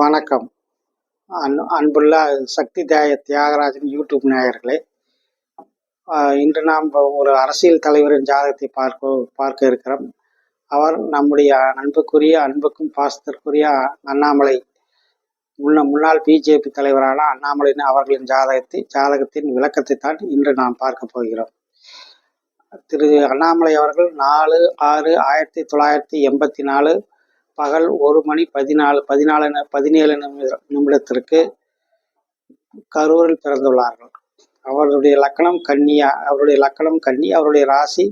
வணக்கம். அன் அன்புள்ள சக்தி தியாக தியாகராஜன் யூடியூப் நேயர்களே இன்று நாம் ஒரு அரசியல் தலைவரின் ஜாதகத்தை பார்க்க பார்க்க இருக்கிறோம். அவர் நம்முடைய அன்புக்குரிய அன்புக்கும் பாசத்திற்குரிய அண்ணாமலை முன்ன முன்னாள் பிஜேபி தலைவரான அண்ணாமலை அவர்களின் ஜாதகத்தை ஜாதகத்தின் விளக்கத்தை தான் இன்று நாம் பார்க்க போகிறோம். திரு அண்ணாமலை அவர்கள் நாலு ஆறு ஆயிரத்தி தொள்ளாயிரத்தி எண்பத்தி நாலு பகல் ஒரு மணி பதினாலு பதினாலு பதினேழு நிமிட நிமிடத்திற்கு கரூரில் பிறந்துள்ளார்கள். அவருடைய லக்கணம் கன்னியா அவருடைய லக்கணம் கன்னி அவருடைய ராசி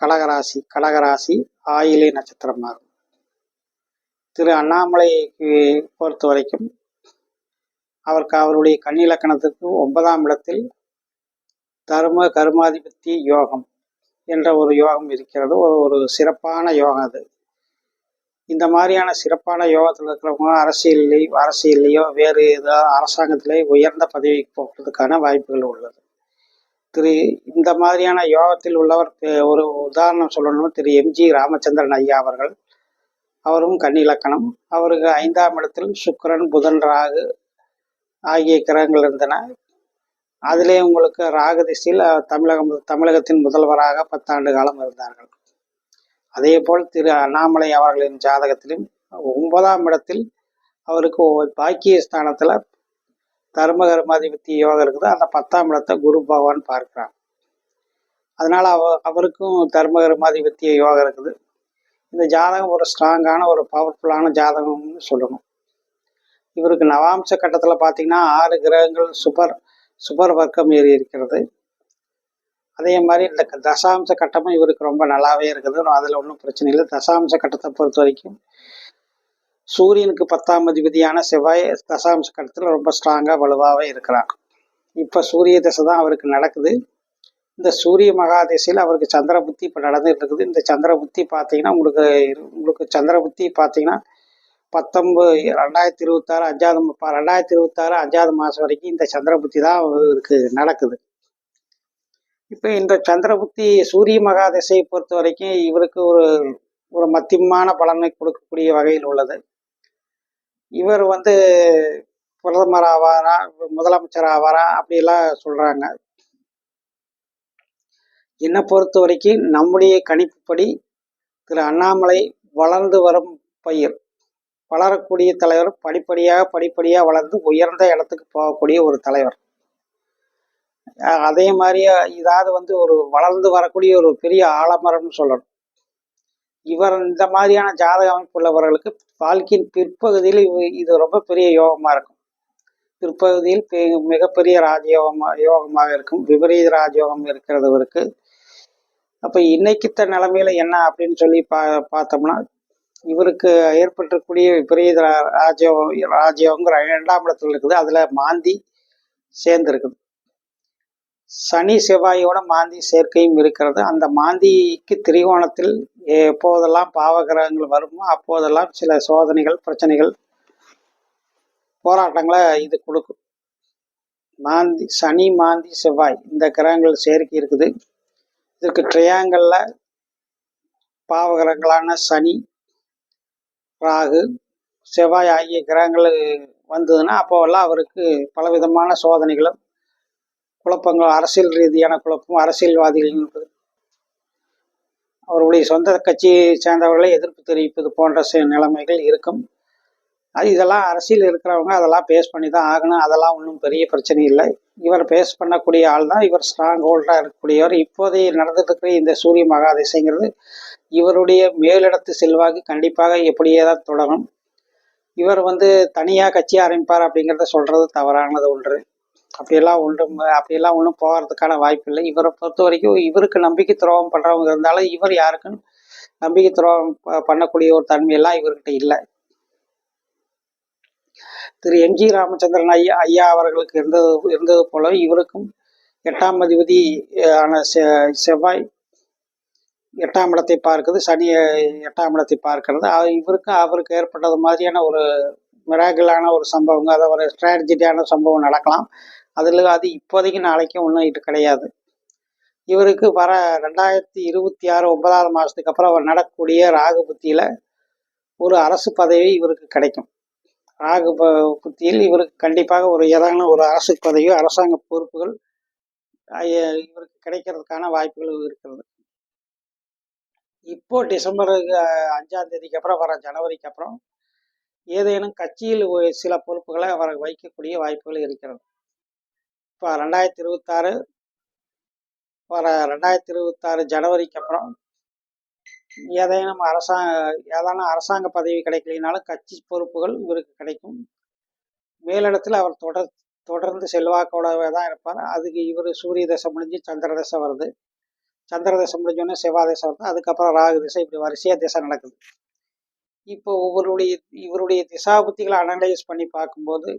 கடகராசி கடகராசி ஆயிலை நட்சத்திரமாகும் திரு அண்ணாமலைக்கு பொறுத்த வரைக்கும் அவருக்கு அவருடைய கன்னி லக்கணத்திற்கு ஒன்பதாம் இடத்தில் தர்ம கர்மாதிபத்திய யோகம். என்ற ஒரு யோகம் இருக்கிறது. ஒரு ஒரு சிறப்பான யோகம் அது. இந்த மாதிரியான சிறப்பான யோகத்தில் இருக்கிறவங்க அரசியல்லையோ அரசியல்லையோ வேறு ஏதோ அரசாங்கத்திலே உயர்ந்த பதவிக்கு போகிறதுக்கான வாய்ப்புகள் உள்ளது. திரு இந்த மாதிரியான யோகத்தில் உள்ளவர் ஒரு உதாரணம் சொல்லணும் திரு எம்ஜி ராமச்சந்திரன் ஐயா அவர்கள். அவரும் கன்னிலக்கணம் அவருக்கு ஐந்தாம் இடத்தில் சுக்கரன் புதன் ராகு ஆகிய கிரகங்கள் இருந்தன. அதிலே உங்களுக்கு ராகு திசையில் தமிழகம் தமிழகத்தின் முதல்வராக பத்தாண்டு காலம் இருந்தார்கள். அதே போல் திரு அண்ணாமலை அவர்களின் ஜாதகத்திலும் ஒன்பதாம் இடத்தில் அவருக்கு ஒ- பாக்கிய ஸ்தானத்துல தர்ம கர்மாதிபத்தி யோகம் இருக்குது. அந்த பத்தாம் இடத்தை குரு பகவான் பார்க்கிறார். அதனால அவ அவருக்கும் தர்ம கர்மாதிபத்திய யோகம் இருக்குது. இந்த ஜாதகம் ஒரு ஸ்ட்ராங்கான ஒரு பவர்ஃபுல்லான ஜாதகம்னு சொல்லணும். இவருக்கு நவாம்ச கட்டத்தில் பார்த்தீங்கன்னா ஆறு கிரகங்கள் சூப்பர் சுபர் வர்க்கம் ஏறி இருக்கிறது. அதே மாதிரி இந்த க- தசாம்ச கட்டமும் இவருக்கு ரொம்ப நல்லாவே இருக்குது. அதில் ஒன்றும் பிரச்சனை இல்லை. தசாம்ச கட்டத்தை பொறுத்த வரைக்கும் சூரியனுக்கு பத்தாம் அதிபதியான செவ்வாய் தசாம்ச கட்டத்தில் ரொம்ப ஸ்ட்ராங்காக வலுவாகவே இருக்கிறார். இப்போ சூரிய தசை தான் அவருக்கு நடக்குது. இந்த சூரிய மகா திசையில் அவருக்கு சந்திர புத்தி இப்போ நடந்துகிட்டு இருக்குது. இந்த சந்திர புத்தி பார்த்தீங்கன்னா உங்களுக்கு இரு- உங்களுக்கு சந்திர புத்தி பார்த்தீங்கன்னா பத்தொன்பது ரெண்டாயிரத்தி இருபத்தாறு அஞ்சாவது ரெண்டாயிரத்தி இருபத்தாறு அஞ்சாவது மாதம் வரைக்கும் இந்த சந்திர புத்தி தான் இருக்கு நடக்குது. இப்போ இந்த சந்திர புத்தி சூரிய மகா திசையை பொறுத்த வரைக்கும் இவருக்கு ஒரு ஒரு மத்தியமான பலனை கொடுக்கக்கூடிய வகையில் உள்ளது. இவர் வந்து பிரதமர் ஆவாரா முதலமைச்சர் ஆவாரா அப்படிலாம் சொல்றாங்க. என்னை பொறுத்த வரைக்கும் நம்முடைய கணிப்புப்படி திரு அண்ணாமலை வளர்ந்து வரும் பயிர் வளரக்கூடிய தலைவர் படிப்படியாக படிப்படியாக வளர்ந்து உயர்ந்த இடத்துக்கு போகக்கூடிய ஒரு தலைவர். அதே மாதிரி இதாவது வந்து ஒரு வளர்ந்து வரக்கூடிய ஒரு பெரிய ஆலமரம்னு சொல்லணும். இவர் இந்த மாதிரியான ஜாதக அமைப்பு உள்ளவர்களுக்கு வாழ்க்கையின் பிற்பகுதியில் இவ- இது ரொம்ப பெரிய யோகமாக இருக்கும். பிற்பகுதியில் பெ- மிகப்பெரிய ராஜயோகமாக யோகமாக இருக்கும். விபரீத ராஜயோகம் இருக்கிறது அப்போ இன்னைக்கு நிலைமையில என்ன அப்படின்னு சொல்லி பா பார்த்தோம்னா இவருக்கு ஏற்பட்டிருக்கக்கூடிய விபரீத ரா- ராஜயோகம் இரண்டாம் இடத்துல இருக்குது. அதுல மாந்தி சேர்ந்து இருக்குது சனி செவ்வாயோட மாந்தி சேர்க்கையும் இருக்கிறது. அந்த மாந்திக்கு திரிகோணத்தில் எப்போதெல்லாம் பாவகிரகங்கள் வருமோ அப்போதெல்லாம் சில சோதனைகள் பிரச்சனைகள் போராட்டங்களை இது கொடுக்கும். மாந்தி சனி மாந்தி செவ்வாய் இந்த கிரகங்கள் சேர்க்கை இருக்குது. இதற்கு ட்ரையாங்கல்ல பாவகிரகங்களான சனி ராகு செவ்வாய் ஆகிய கிரகங்கள் வந்ததுன்னா அப்போவெல்லாம் அவருக்கு பலவிதமான சோதனைகளும் குழப்பங்கள் அரசியல் ரீதியான குழப்பம் அரசியல்வாதிகள் அவருடைய சொந்த கட்சியை சேர்ந்தவர்களை எதிர்ப்பு தெரிவிப்பது போன்ற சில நிலைமைகள் இருக்கும். அது இதெல்லாம் அரசியல் இருக்கிறவங்க அதெல்லாம் பேஸ் பண்ணி தான் ஆகணும். அதெல்லாம் ஒன்றும் பெரிய பிரச்சனை இல்லை. இவர் பேஸ் பண்ணக்கூடிய ஆள் தான். இவர் ஸ்ட்ராங் ஹோல்டாக இருக்கக்கூடியவர். இப்போதைய நடந்துட்டு இருக்கிற இந்த சூரிய மகாதிசைங்கிறது இவருடைய மேலிடத்து செல்வாக்கு கண்டிப்பாக எப்படியே தான் தொடரும். இவர் வந்து தனியாக கட்சி ஆரம்பிப்பார் அப்படிங்கிறத சொல்கிறது தவறானது ஒன்று. அப்படியெல்லாம் ஒன்றும் அப்படியெல்லாம் ஒன்றும் போகிறதுக்கான வாய்ப்பு இல்லை இவரை பொறுத்த வரைக்கும் இவருக்கு நம்பிக்கை துரோகம் பண்ணுறவங்க இருந்தாலும் இவர் யாருக்கும் நம்பிக்கை துரோகம் பண்ணக்கூடிய ஒரு தன்மையெல்லாம் இவர்கிட்ட இல்லை. திரு எம்ஜி ராமச்சந்திரன் ஐயா ஐயா அவர்களுக்கு இருந்தது இருந்தது போல இவருக்கும் எட்டாம் அதிபதி ஆன செ- செவ்வாய் எட்டாம் இடத்தை பார்க்குது சனி எட்டாம் இடத்தை பார்க்கிறது. இவருக்கு அவருக்கு ஏற்பட்டது மாதிரியான ஒரு மிராக்கிளான ஒரு சம்பவங்க அதை ஒரு ஸ்ட்ராட்டஜியான சம்பவம் நடக்கலாம். அதில் அது இப்போதைக்கு நாளைக்கும் ஒன்றும் இது கிடையாது. இவருக்கு வர ரெண்டாயிரத்தி இருபத்தி ஆறு ஒன்பதாவது மாதத்துக்கு அப்புறம் அவர் நடக்கக்கூடிய ராகு புத்தியில் ஒரு அரசு பதவி இவருக்கு கிடைக்கும். ராகு புத்தியில் இவருக்கு கண்டிப்பாக ஒரு ஏதான ஒரு அரசு பதவியோ அரசாங்க பொறுப்புகள் இவருக்கு கிடைக்கிறதுக்கான வாய்ப்புகள் இருக்கிறது. இப்போ டிசம்பர் அஞ்சாம் தேதிக்கு அப்புறம் வர ஜனவரிக்கு அப்புறம் ஏதேனும் கட்சியில் சில பொறுப்புகளை அவர் வைக்கக்கூடிய வாய்ப்புகள் இருக்கிறது. இப்போ ரெண்டாயிரத்தி இருபத்தாறு வர ரெண்டாயிரத்தி இருபத்தாறு ஜனவரிக்கு அப்புறம் ஏதேனும் அரசாங்க ஏதான அரசாங்க பதவி கிடைக்கலினாலும் கட்சி பொறுப்புகள் இவருக்கு கிடைக்கும். மேலிடத்தில் அவர் தொடர் தொடர்ந்து செல்வாக்கோடவே தான் இருப்பார். அதுக்கு இவர் சூரிய தசை முடிஞ்சு சந்திர தசை வருது. சந்திர தசை முடிஞ்சோடனே செவ்வாய் தசை வருது. அதுக்கப்புறம் ராகு திசை இப்படி வரிசையாக திசை நடக்குது. இப்போ ஒவ்வொருடைய இவருடைய திசா புத்திகளை அனலைஸ் பண்ணி பார்க்கும்போது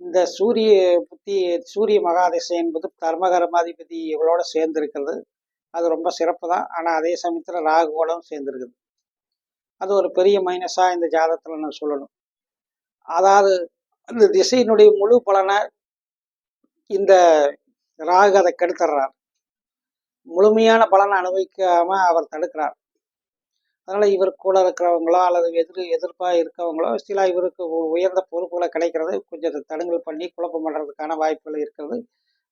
இந்த சூரிய புத்தி சூரிய மகாதிசை என்பது தர்மகரமாதிபதி இவளோட சேர்ந்து இருக்கிறது அது ரொம்ப சிறப்பு தான் ஆனால் அதே சமயத்தில் ராகுவோடும் சேர்ந்துருக்குது. அது ஒரு பெரிய மைனஸாக இந்த ஜாதகத்தில் நான் சொல்லணும். அதாவது அந்த திசையினுடைய முழு பலனை இந்த ராகு அதை கெடுத்துடுறார் முழுமையான பலனை அனுபவிக்காம அவர் தடுக்கிறார். அதனால் இவர் கூட இருக்கிறவங்களோ அல்லது எதிர் எதிர்ப்பாக இருக்கவங்களோ சில இவருக்கு உயர்ந்த பொறுப்புகளை கிடைக்கிறது. கொஞ்சம் தடுங்கல் பண்ணி குழப்பம் பண்ணுறதுக்கான வாய்ப்புகள் இருக்கிறது.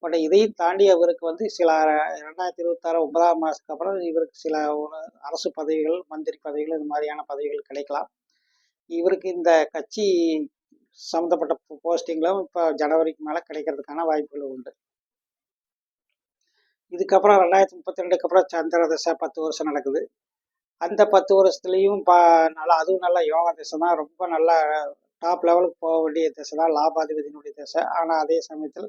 பட் இதையும் தாண்டி அவருக்கு வந்து சில ரெண்டாயிரத்தி இருபத்தாறு ஒன்பதாம் மாதத்துக்கு அப்புறம் இவருக்கு சில ஒரு அரசு பதவிகள் மந்திரி பதவிகள் இது மாதிரியான பதவிகள் கிடைக்கலாம். இவருக்கு இந்த கட்சி சம்மந்தப்பட்ட போஸ்டிங்களும் இப்போ ஜனவரிக்கு மேலே கிடைக்கிறதுக்கான வாய்ப்புகள் உண்டு. இதுக்கப்புறம் ரெண்டாயிரத்தி முப்பத்தி ரெண்டுக்கு அப்புறம் சந்திர தசை பத்து வருஷம் நடக்குது. அந்த பத்து வருஷத்துலேயும் பா நல்லா அதுவும் நல்ல யோகா திசை தான். ரொம்ப நல்லா டாப் லெவலுக்கு போக வேண்டிய திசை தான். லாபாதிபதியினுடைய திசை. ஆனால் அதே சமயத்தில்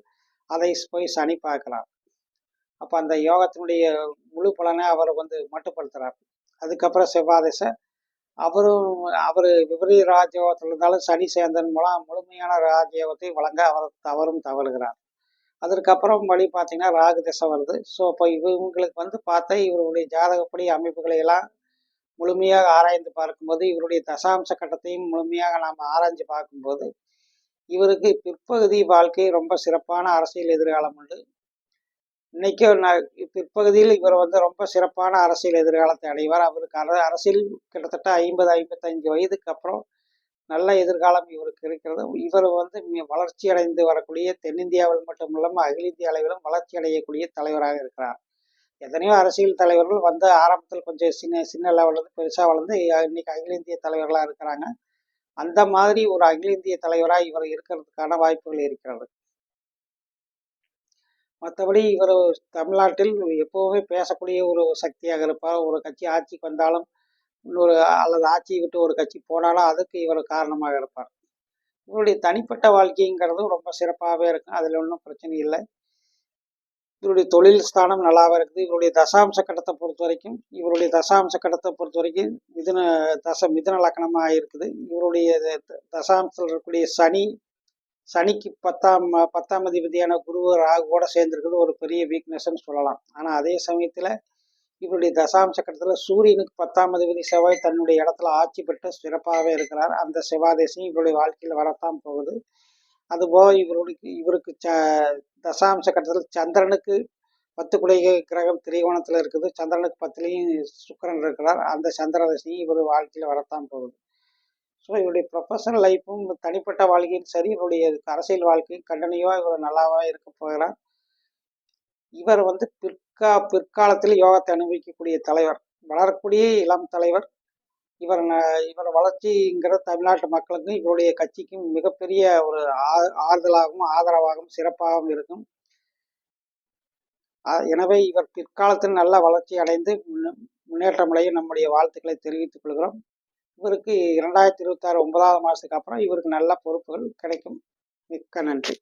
அதை போய் சனி பார்க்கலாம் அப்போ அந்த யோகத்தினுடைய முழு பலனை அவர் வந்து மட்டுப்படுத்துகிறார் அதுக்கப்புறம் செவ்வாய் அவரும் அவர் விபரீத ராஜயோகத்தில் இருந்தாலும் சனி சேந்தன் மூலம் முழுமையான ராஜயோகத்தை வழங்க அவர் தவறும் தவறுகிறார். அதற்கப்புறம் வழி பார்த்தீங்கன்னா ராகு திசை வருது. ஸோ இப்போ இவங்களுக்கு வந்து பார்த்தா இவருடைய ஜாதகப்படி அமைப்புகளை எல்லாம் முழுமையாக ஆராய்ந்து பார்க்கும்போது இவருடைய தசாம்ச கட்டத்தையும் முழுமையாக நாம் ஆராய்ஞ்சு பார்க்கும்போது இவருக்கு பிற்பகுதி வாழ்க்கை ரொம்ப சிறப்பான அரசியல் எதிர்காலம் உண்டு. இன்னைக்கு பிற்பகுதியில் இவர் வந்து ரொம்ப சிறப்பான அரசியல் எதிர்காலத்தை அடைவார். அவருக்கு அரசியல் கிட்டத்தட்ட ஐம்பது ஐம்பத்தஞ்சு வயதுக்கு அப்புறம் நல்ல எதிர்காலம் இவருக்கு இருக்கிறது. இவர் வந்து வளர்ச்சி அடைந்து வரக்கூடிய தென்னிந்தியாவில் மட்டும் இல்லாமல் அகில இந்திய அளவிலும் வளர்ச்சி அடையக்கூடிய தலைவராக இருக்கிறார். எத்தனையோ அரசியல் தலைவர்கள் வந்து ஆரம்பத்தில் கொஞ்சம் சின்ன சின்ன லெவலில் பெருசாக வளர்ந்து இன்னைக்கு அகில இந்திய தலைவர்களாக இருக்கிறாங்க. அந்த மாதிரி ஒரு அகில இந்திய தலைவராக இவர் இருக்கிறதுக்கான வாய்ப்புகள் இருக்கிறது. மற்றபடி இவர் தமிழ்நாட்டில் எப்போவுமே பேசக்கூடிய ஒரு சக்தியாக இருப்பார். ஒரு கட்சி ஆட்சிக்கு வந்தாலும் இன்னொரு அல்லது ஆட்சியை விட்டு ஒரு கட்சி போனாலும் அதுக்கு இவர் காரணமாக இருப்பார். இவருடைய தனிப்பட்ட வாழ்க்கைங்கிறதும் ரொம்ப சிறப்பாகவே இருக்கும். அதில் ஒன்றும் பிரச்சனை இல்லை. இவருடைய தொழில் ஸ்தானம் நல்லாவே இருக்குது? இவருடைய தசாம்ச கட்டத்தை பொறுத்த வரைக்கும் இவருடைய தசாம்ச கட்டத்தை பொறுத்த வரைக்கும் மிதுன தச மிதுன லக்கணமாக இருக்குது. இவருடைய தசாம்சத்தில் இருக்கக்கூடிய சனி சனிக்கு பத்தாம் பத்தாம் அதிபதியான குரு ராகுவோட சேர்ந்துருக்குது ஒரு பெரிய வீக்னஸ்ன்னு சொல்லலாம். ஆனால் அதே சமயத்தில் இவருடைய தசாம்ச கட்டத்தில் சூரியனுக்கு பத்தாம் அதிபதி செவ்வாய் தன்னுடைய இடத்துல ஆட்சி பெற்று சிறப்பாகவே இருக்கிறார். அந்த செவ்வாதேசம் இவருடைய வாழ்க்கையில் வரத்தான் போகுது. அதுபோக இவருக்கு இவருக்கு ச தசாம்ச கட்டத்தில் சந்திரனுக்கு பத்து குடை கிரகம் திரிகோணத்தில் இருக்குது. சந்திரனுக்கு பத்துலேயும் சுக்கரன் இருக்கிறார். அந்த சந்திரதசையும் இவர் வாழ்க்கையில் வரத்தான் போகுது. ஸோ இவருடைய ப்ரொஃபஷனல் லைஃப்பும் தனிப்பட்ட வாழ்க்கையும் சரி இவருடைய அரசியல் வாழ்க்கையும் கண்டனியாக இவர் நல்லாவா இருக்க போகிறார். இவர் வந்து பிற்கா பிற்காலத்தில் யோகத்தை அனுபவிக்கக்கூடிய தலைவர். வளரக்கூடிய இளம் தலைவர். இவர் இவர் வளர்ச்சிங்கிற தமிழ்நாட்டு மக்களுக்கும் இவருடைய கட்சிக்கும் மிகப்பெரிய ஒரு ஆறுதலாகவும் ஆதரவாகவும் சிறப்பாகவும் இருக்கும். எனவே இவர் பிற்காலத்தில் நல்ல வளர்ச்சி அடைந்து முன்னேற்றமடைய நம்முடைய வாழ்த்துக்களை தெரிவித்துக் கொள்கிறோம். இவருக்கு இரண்டாயிரத்தி இருபத்தாறு ஒன்பதாவது மாதத்துக்கு அப்புறம் இவருக்கு நல்ல பொறுப்புகள் கிடைக்கும். மிக்க நன்றி.